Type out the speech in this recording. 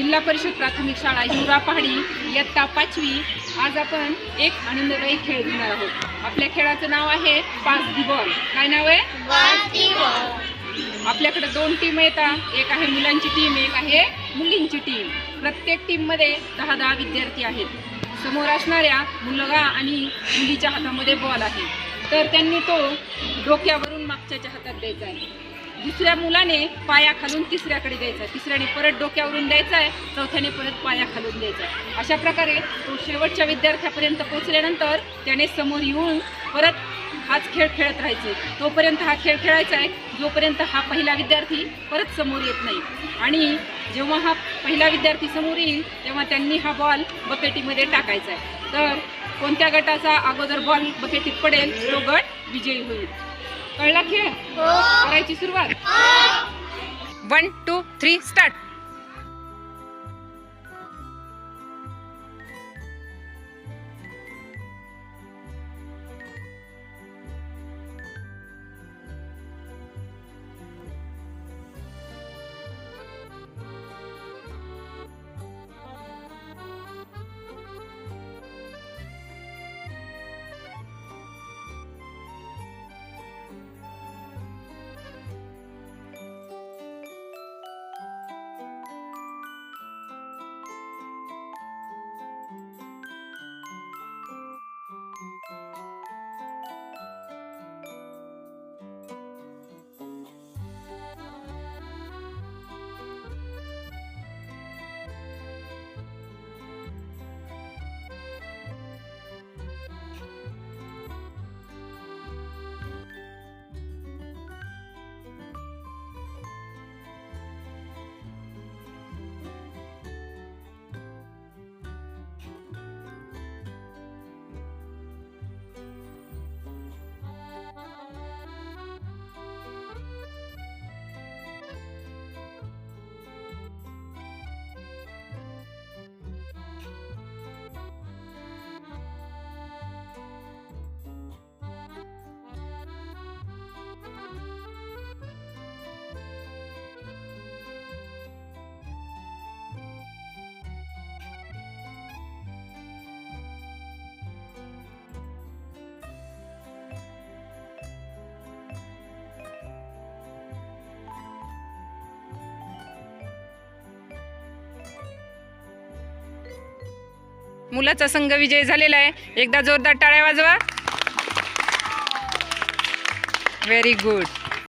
जिल्हा परिषद प्राथमिक शाळा हिवरा पहाडी इयत्ता पाचवी. आज आपण एक आनंददायी खेळ घेणार आहोत. आपल्या खेळाचं नाव आहे पाच दी बॉल. काय नाव आहे? आपल्याकडे दोन टीम येतात. एक आहे मुलांची टीम एक आहे मुलींची टीम प्रत्येक टीममध्ये दहा दहा विद्यार्थी आहेत. समोर असणाऱ्या मुलगा आणि मुलीच्या हातामध्ये बॉल आहे. तर त्यांनी तो डोक्यावरून मागच्याच्या हातात द्यायचा आहे. दुसऱ्या मुलाने पाया खालून तिसऱ्याकडे द्यायचा आहे तिसऱ्याने परत डोक्यावरून द्यायचा आहे चौथ्याने परत पाया खालून द्यायचा आहे अशा प्रकारे तो शेवटच्या विद्यार्थ्यापर्यंत पोचल्यानंतर त्याने समोर येऊन परत हाच खेळ खेळत राहायचे. तोपर्यंत हा खेळ खेळायचा आहे जोपर्यंत हा पहिला विद्यार्थी परत समोर येत नाही. आणि जेव्हा हा पहिला विद्यार्थी समोर येईल तेव्हा त्यांनी हा बॉल बकेटीमध्ये टाकायचा आहे तर कोणत्या गटाचा अगोदर बॉल बकेटीत पडेल तो गट विजयी होईल. कळला खेळ? करायची सुरुवात? वन टू थ्री स्टार्ट मुलाचा संघ विजय झालेला आहे. एकदा जोरदार टाळ्या वाजवा. Very good